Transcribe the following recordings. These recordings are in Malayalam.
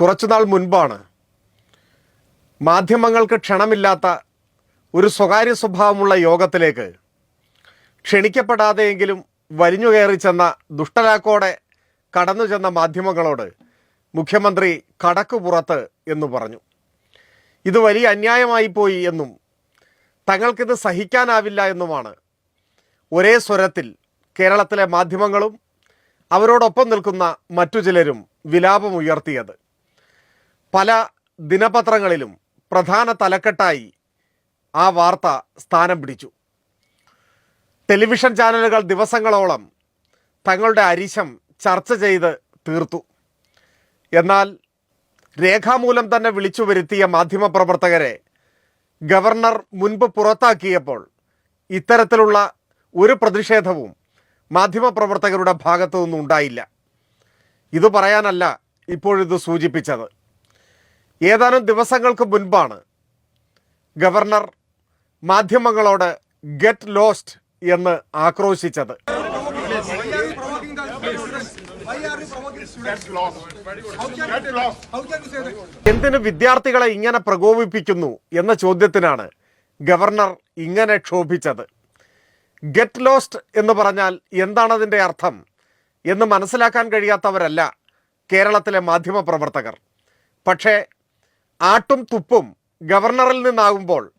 കുറച്ചുനാൾ മുൻപാണ് മാധ്യമങ്ങൾക്ക് ക്ഷണമില്ലാത്ത ഒരു സ്വകാര്യ സ്വഭാവമുള്ള യോഗത്തിലേക്ക് ക്ഷണിക്കപ്പെടാതെയെങ്കിലും വലിഞ്ഞു കയറി ചെന്ന ദുഷ്ടലാക്കോടെ കടന്നു ചെന്ന മാധ്യമങ്ങളോട് മുഖ്യമന്ത്രി കടക്കു പുറത്ത് എന്ന് പറഞ്ഞു. ഇത് വലിയ അന്യായമായി പോയി എന്നും തങ്ങൾക്കിത് സഹിക്കാനാവില്ല എന്നുമാണ് ഒരേ സ്വരത്തിൽ കേരളത്തിലെ മാധ്യമങ്ങളും അവരോടൊപ്പം നിൽക്കുന്ന മറ്റു ചിലരും വിലാപമുയർത്തിയത്. പല ദിനപത്രങ്ങളിലും പ്രധാന തലക്കെട്ടായി ആ വാർത്ത സ്ഥാനം പിടിച്ചു. ടെലിവിഷൻ ചാനലുകൾ ദിവസങ്ങളോളം തങ്ങളുടെ അരിശം ചർച്ച ചെയ്ത് തീർത്തു. എന്നാൽ രേഖാമൂലം തന്നെ വിളിച്ചു വരുത്തിയ മാധ്യമപ്രവർത്തകരെ ഗവർണർ മുൻപ് പുറത്താക്കിയപ്പോൾ ഇത്തരത്തിലുള്ള ഒരു പ്രതിഷേധവും മാധ്യമപ്രവർത്തകരുടെ ഭാഗത്തു നിന്നും ഉണ്ടായില്ല ഇത് പറയാനല്ല ഇപ്പോഴിത് സൂചിപ്പിച്ചത്. ഏതാനും ദിവസങ്ങൾക്ക് മുൻപാണ് ഗവർണർ മാധ്യമങ്ങളോട് ഗെറ്റ് ലോസ്റ്റ് എന്ന് ആക്രോശിച്ചത്. എന്തിന് വിദ്യാർത്ഥികളെ ഇങ്ങനെ പ്രകോപിപ്പിക്കുന്നു എന്ന ചോദ്യത്തിനാണ് ഗവർണർ ഇങ്ങനെ ക്ഷോഭിച്ചത്. ഗെറ്റ് ലോസ്റ്റ് എന്ന് പറഞ്ഞാൽ എന്താണ് അതിന്റെ അർത്ഥം എന്ന് മനസ്സിലാക്കാൻ കഴിയാത്തവരല്ല കേരളത്തിലെ മാധ്യമപ്രവർത്തകർ. പക്ഷേ ആട്ടും തുപ്പും ഗവർണറിൽ നിന്നാകുമ്പോൾ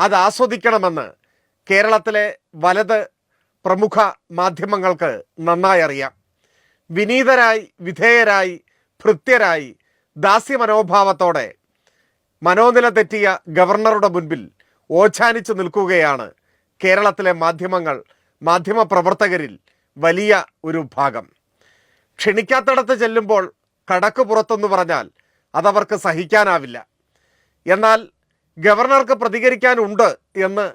അത് ആസ്വദിക്കണമെന്ന് കേരളത്തിലെ വലത് പ്രമുഖ മാധ്യമങ്ങൾക്ക് നന്നായി അറിയാം. വിനീതരായി വിധേയരായി ഭൃത്യരായി ദാസ്യമനോഭാവത്തോടെ മനോനില തെറ്റിയ ഗവർണറുടെ മുൻപിൽ ഓച്ഛാനിച്ചു നിൽക്കുകയാണ് കേരളത്തിലെ മാധ്യമങ്ങൾ മാധ്യമപ്രവർത്തകരിൽ വലിയ ഒരു ഭാഗം. ക്ഷണിക്കാത്തടത്ത് ചെല്ലുമ്പോൾ കടക്ക് പുറത്തെന്ന് പറഞ്ഞാൽ അതവർക്ക് സഹിക്കാനാവില്ല. എന്നാൽ ഗവർണർക്ക് പ്രതികരിക്കാനുണ്ട് എന്ന്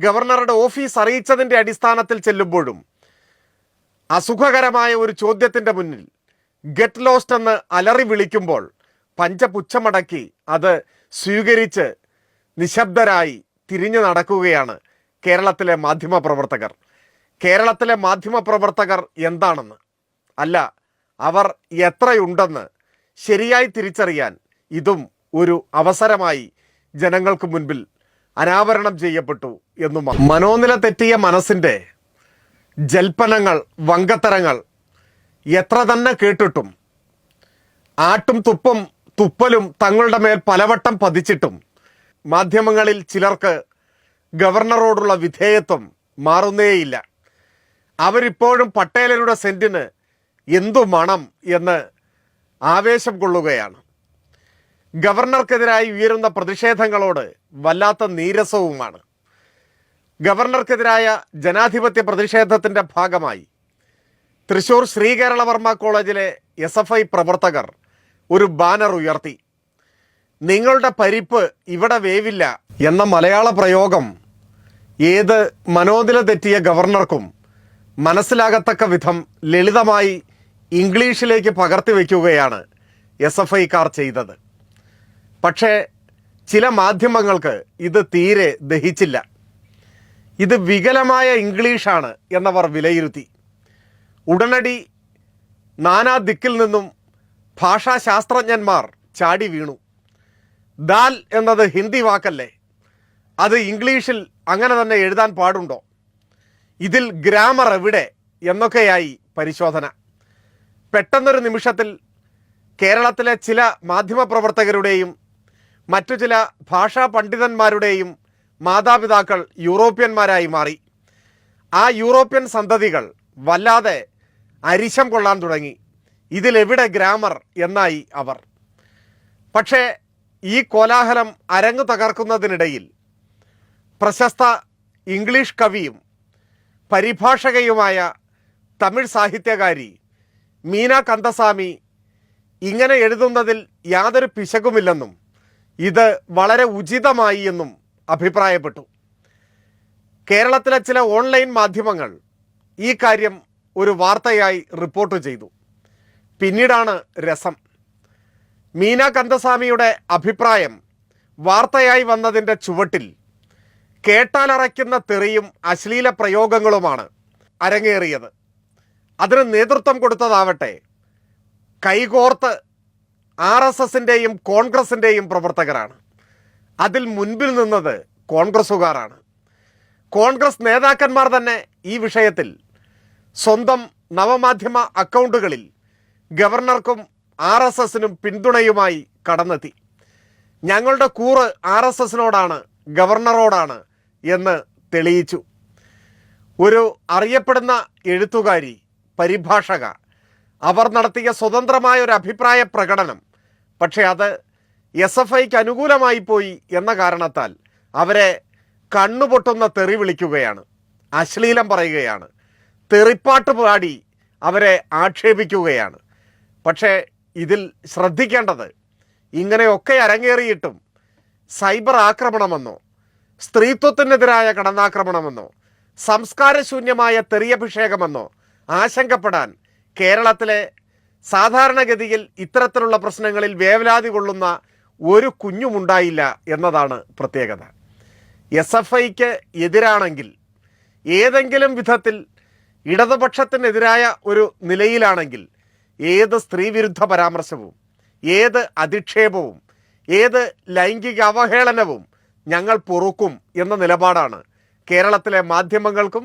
ഗവർണറുടെ ഓഫീസ് അറിയിച്ചതിന്റെ അടിസ്ഥാനത്തിൽ ചെല്ലുമ്പോഴും അസുഖകരമായ ഒരു ചോദ്യത്തിന്റെ മുന്നിൽ ഗെറ്റ് ലോസ്റ്റ് എന്ന് അലറി വിളിക്കുമ്പോൾ പഞ്ചപുച്ഛമടക്കി അത് സ്വീകരിച്ച് നിശബ്ദരായി തിരിഞ്ഞു നടക്കുകയാണ് കേരളത്തിലെ മാധ്യമപ്രവർത്തകർ. കേരളത്തിലെ മാധ്യമപ്രവർത്തകർ എന്താണെന്ന്? അല്ല അവർ എത്രയുണ്ടെന്ന് ശരിയായി തിരിച്ചറിയാൻ ഇതും ഒരു അവസരമായി ജനങ്ങൾക്ക് മുൻപിൽ അനാവരണം ചെയ്യപ്പെട്ടു എന്നും മനോനില തെറ്റിയ മനസ്സിന്റെ ജൽപ്പനങ്ങൾ വങ്കത്തരങ്ങൾ എത്ര തന്നെ കേട്ടിട്ടും ആട്ടും തുപ്പും തുപ്പലും തങ്ങളുടെ മേൽ പലവട്ടം പതിച്ചിട്ടും മാധ്യമങ്ങളിൽ ചിലർക്ക് ഗവർണറോടുള്ള വിധേയത്വം മാറുന്നേയില്ല. അവരിപ്പോഴും പട്ടേലരുടെ സെന്റിന് എന്തു മണം എന്ന് ആവേശം കൊള്ളുകയാണ്. ഗവർണർക്കെതിരായി ഉയരുന്ന പ്രതിഷേധങ്ങളോട് വല്ലാത്ത നീരസവുമാണ്. ഗവർണർക്കെതിരായ ജനാധിപത്യ പ്രതിഷേധത്തിന്റെ ഭാഗമായി തൃശൂർ ശ്രീകേരളവർമ്മ കോളേജിലെ എസ് എഫ് ഐ പ്രവർത്തകർ ഒരു ബാനർ ഉയർത്തി. നിങ്ങളുടെ പരിപ്പ് ഇവിടെ വേവില്ല എന്ന മലയാള പ്രയോഗം ഏത് മനോനില തെറ്റിയ ഗവർണർക്കും മനസ്സിലാകത്തക്ക വിധം ലളിതമായി ഇംഗ്ലീഷിലേക്ക് പകർത്തി വയ്ക്കുകയാണ് എസ് എഫ് ഐക്കാർ ചെയ്തത്. പക്ഷേ ചില മാധ്യമങ്ങൾക്ക് ഇത് തീരെ ദഹിച്ചില്ല. ഇത് വികലമായ ഇംഗ്ലീഷാണ് എന്നവർ വിലയിരുത്തി. ഉടനടി നാനാ ദിക്കിൽ നിന്നും ഭാഷാശാസ്ത്രജ്ഞന്മാർ ചാടി വീണു. ദാൽ എന്നത് ഹിന്ദി വാക്കല്ലേ? അത് ഇംഗ്ലീഷിൽ അങ്ങനെ തന്നെ എഴുതാൻ പാടുണ്ടോ? ഇതിൽ ഗ്രാമർ എവിടെ എന്നൊക്കെയായി പരിശോധന. പെട്ടെന്നൊരു നിമിഷത്തിൽ കേരളത്തിലെ ചില മാധ്യമപ്രവർത്തകരുടെയും മറ്റു ചില ഭാഷാ പണ്ഡിതന്മാരുടെയും മാതാപിതാക്കൾ യൂറോപ്യന്മാരായി മാറി. ആ യൂറോപ്യൻ സന്തതികൾ വല്ലാതെ അരിശം കൊള്ളാൻ തുടങ്ങി. ഇതിലെവിടെ ഗ്രാമർ എന്നായി അവർ. പക്ഷേ ഈ കോലാഹലം അരങ്ങു തകർക്കുന്നതിനിടയിൽ പ്രശസ്ത ഇംഗ്ലീഷ് കവിയും പരിഭാഷകയുമായ തമിഴ് സാഹിത്യകാരി മീന കന്ദസ്വാമി ഇങ്ങനെ എഴുതുന്നതിൽ യാതൊരു പിശകുമില്ലെന്നും ഇത് വളരെ ഉചിതമായി എന്നും അഭിപ്രായപ്പെട്ടു. കേരളത്തിലെ ചില ഓൺലൈൻ മാധ്യമങ്ങൾ ഈ കാര്യം ഒരു വാർത്തയായി റിപ്പോർട്ട് ചെയ്തു. പിന്നീടാണ് രസം. മീന കന്ദസ്വാമിയുടെ അഭിപ്രായം വാർത്തയായി വന്നതിന്റെ ചുവട്ടിൽ കേട്ടാലറയ്ക്കുന്ന തെറിയും അശ്ലീല പ്രയോഗങ്ങളുമാണ് അരങ്ങേറിയത്. അതിന് നേതൃത്വം കൊടുത്തതാവട്ടെ. കൈകോർത്ത് ആർ എസ് എസിന്റെയും കോൺഗ്രസിന്റെയും പ്രവർത്തകരാണ്. അതിൽ മുൻപിൽ നിന്നത് കോൺഗ്രസ്സുകാരാണ്. കോൺഗ്രസ് നേതാക്കന്മാർ തന്നെ ഈ വിഷയത്തിൽ സ്വന്തം നവമാധ്യമ അക്കൗണ്ടുകളിൽ ഗവർണർക്കും ആർ എസ് എസിനും പിന്തുണയുമായി കടന്നെത്തി. ഞങ്ങളുടെ കൂറ് ആർ എസ് എസിനോടാണ് ഗവർണറോടാണ് എന്ന് തെളിയിച്ചു. ഒരു അറിയപ്പെടുന്ന എഴുത്തുകാരി പരിഭാഷക. അവർ നടത്തിയ സ്വതന്ത്രമായ ഒരു അഭിപ്രായ പ്രകടനം. പക്ഷേ അത് എസ് എഫ് ഐക്ക് അനുകൂലമായി പോയി എന്ന കാരണത്താൽ അവരെ കണ്ണുപൊട്ടുന്ന തെറി വിളിക്കുകയാണ്. അശ്ലീലം പറയുകയാണ്. തെറിപ്പാട്ട് പാടി അവരെ ആക്ഷേപിക്കുകയാണ്. പക്ഷേ ഇതിൽ ശ്രദ്ധിക്കേണ്ടത് ഇങ്ങനെയൊക്കെ അരങ്ങേറിയിട്ടും സൈബർ ആക്രമണമെന്നോ സ്ത്രീത്വത്തിനെതിരായ കടന്നാക്രമണമെന്നോ സംസ്കാരശൂന്യമായ തെറിയഭിഷേകമെന്നോ ആശങ്കപ്പെടാൻ കേരളത്തിലെ സാധാരണഗതിയിൽ ഇത്തരത്തിലുള്ള പ്രശ്നങ്ങളിൽ വേവലാതി കൊള്ളുന്ന ഒരു കുഞ്ഞുമുണ്ടായില്ല എന്നതാണ് പ്രത്യേകത. എസ് എഫ് ഐക്ക് എതിരാണെങ്കിൽ ഏതെങ്കിലും വിധത്തിൽ ഇടതുപക്ഷത്തിനെതിരായ ഒരു നിലയിലാണെങ്കിൽ ഏത് സ്ത്രീവിരുദ്ധ പരാമർശവും ഏത് അധിക്ഷേപവും ഏത് ലൈംഗിക അവഹേളനവും ഞങ്ങൾ പൊറുക്കും എന്ന നിലപാടാണ് കേരളത്തിലെ മാധ്യമങ്ങൾക്കും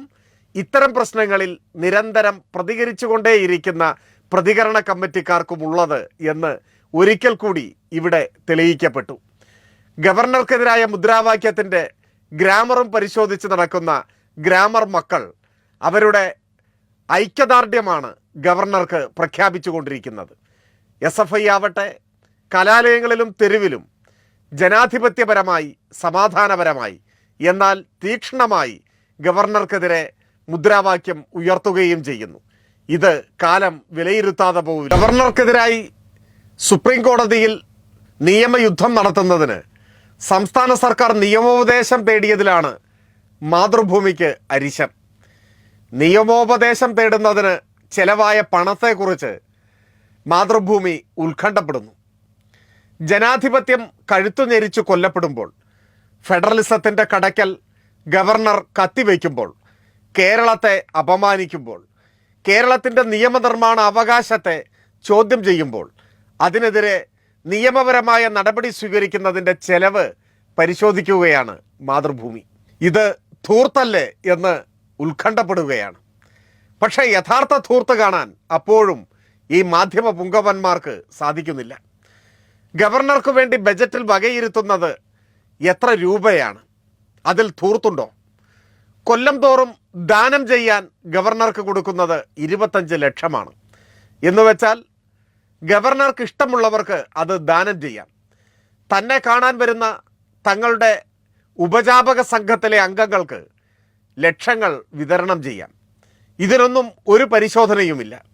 ഇത്തരം പ്രശ്നങ്ങളിൽ നിരന്തരം പ്രതികരിച്ചുകൊണ്ടേയിരിക്കുന്ന പ്രതികരണ കമ്മിറ്റിക്കാർക്കുമുള്ളത് എന്ന് ഒരിക്കൽ കൂടി ഇവിടെ തെളിയിക്കപ്പെട്ടു. ഗവർണർക്കെതിരായ മുദ്രാവാക്യത്തിന്റെ ഗ്രാമറും പരിശോധിച്ച് നടക്കുന്ന ഗ്രാമർ മക്കൾ അവരുടെ ഐക്യദാർഢ്യമാണ് ഗവർണർക്ക് പ്രഖ്യാപിച്ചുകൊണ്ടിരിക്കുന്നത്. എസ് എഫ് ഐ ആവട്ടെ കലാലയങ്ങളിലും തെരുവിലും ജനാധിപത്യപരമായി സമാധാനപരമായി എന്നാൽ തീക്ഷ്ണമായി ഗവർണർക്കെതിരെ മുദ്രാവാക്യം ഉയർത്തുകയും ചെയ്യുന്നു. ഇത് കാലം വിലയിരുത്താതെ പോകും ഗവർണർക്കെതിരായി സുപ്രീം കോടതിയിൽ നിയമയുദ്ധം നടത്തുന്നതിന് സംസ്ഥാന സർക്കാർ നിയമോപദേശം തേടിയതിലാണ് മാതൃഭൂമിക്ക് അരിശം. നിയമോപദേശം തേടുന്നതിന് ചെലവായ പണത്തെക്കുറിച്ച് മാതൃഭൂമി ഉത്കണ്ഠപ്പെടുന്നു. ജനാധിപത്യം കഴുത്തു ഞെരിച്ചു കൊല്ലപ്പെടുമ്പോൾ ഫെഡറലിസത്തിന്റെ കടക്കൽ ഗവർണർ കത്തിവെക്കുമ്പോൾ കേരളത്തെ അപമാനിക്കുമ്പോൾ കേരളത്തിന്റെ നിയമനിർമ്മാണ അവകാശത്തെ ചോദ്യം ചെയ്യുമ്പോൾ അതിനെതിരെ നിയമപരമായ നടപടി സ്വീകരിക്കുന്നതിന്റെ ചെലവ് പരിശോധിക്കുകയാണ് മാതൃഭൂമി. ഇത് ധൂർത്തല്ലേ എന്ന് ഉത്കണ്ഠപ്പെടുകയാണ്. പക്ഷേ യഥാർത്ഥ ധൂർത്ത് കാണാൻ അപ്പോഴും ഈ മാധ്യമ പുങ്കവന്മാർക്ക് സാധിക്കുന്നില്ല. ഗവർണർക്ക് വേണ്ടി ബജറ്റിൽ വകയിരുത്തുന്നത് എത്ര രൂപയാണ്? അതിൽ ധൂർത്തുണ്ടോ? കൊല്ലം തോറും ദാനം ചെയ്യാൻ ഗവർണർക്ക് കൊടുക്കുന്നത് ഇരുപത്തഞ്ച് ലക്ഷമാണ്. എന്ന് വെച്ചാൽ ഗവർണർക്ക് ഇഷ്ടമുള്ളവർക്ക് അത് ദാനം ചെയ്യാം. തന്നെ കാണാൻ വരുന്ന തങ്ങളുടെ ഉപജാപക സംഘത്തിലെ അംഗങ്ങൾക്ക് ലക്ഷങ്ങൾ വിതരണം ചെയ്യാം. ഇതിനൊന്നും ഒരു പരിശോധനയുമില്ല.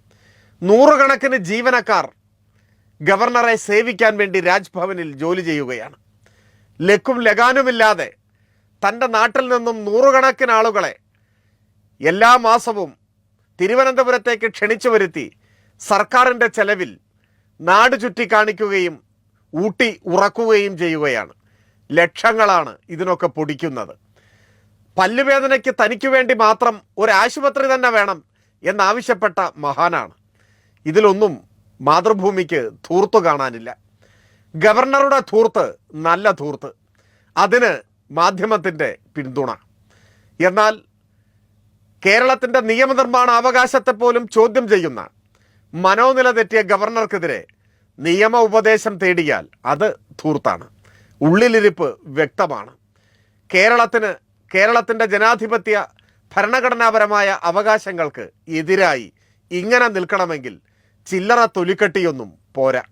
നൂറുകണക്കിന് ജീവനക്കാർ ഗവർണറെ സേവിക്കാൻ വേണ്ടി രാജ്ഭവനിൽ ജോലി ചെയ്യുകയാണ്. ലക്കും ലഗാനുമില്ലാതെ തന്റെ നാട്ടിൽ നിന്നും നൂറുകണക്കിന് ആളുകളെ എല്ലാ മാസവും തിരുവനന്തപുരത്തേക്ക് ക്ഷണിച്ചു വരുത്തി സർക്കാരിന്റെ ചെലവിൽ നാട് ചുറ്റി കാണിക്കുകയും ഊട്ടി ഉറക്കുകയും ചെയ്യുകയാണ്. ലക്ഷങ്ങളാണ് ഇതിനൊക്കെ പൊടിക്കുന്നത്. പല്ലുവേദനയ്ക്ക് തനിക്ക് വേണ്ടി മാത്രം ഒരു ആശുപത്രി തന്നെ വേണം എന്നാവശ്യപ്പെട്ട മഹാനാണ്. ഇതിലൊന്നും മാതൃഭൂമിക്ക് ധൂർത്ത് കാണാനില്ല. ഗവർണറുടെ ധൂർത്ത് നല്ല ധൂർത്ത്. അതിന് മാധ്യമത്തിന്റെ പിന്തുണ. എന്നാൽ കേരളത്തിന്റെ നിയമനിർമ്മാണ അവകാശത്തെ പോലും ചോദ്യം ചെയ്യുന്ന മനോനില തെറ്റിയ ഗവർണർക്കെതിരെ നിയമ ഉപദേശം തേടിയാൽ അത് ധൂർത്താണ്. ഉള്ളിലിരിപ്പ് വ്യക്തമാണ്. കേരളത്തിന് കേരളത്തിന്റെ ജനാധിപത്യ ഭരണഘടനാപരമായ അവകാശങ്ങൾക്ക് എതിരായി ഇങ്ങനെ നിൽക്കണമെങ്കിൽ ചില്ലറ തൊലിക്കട്ടിയൊന്നും പോരാ.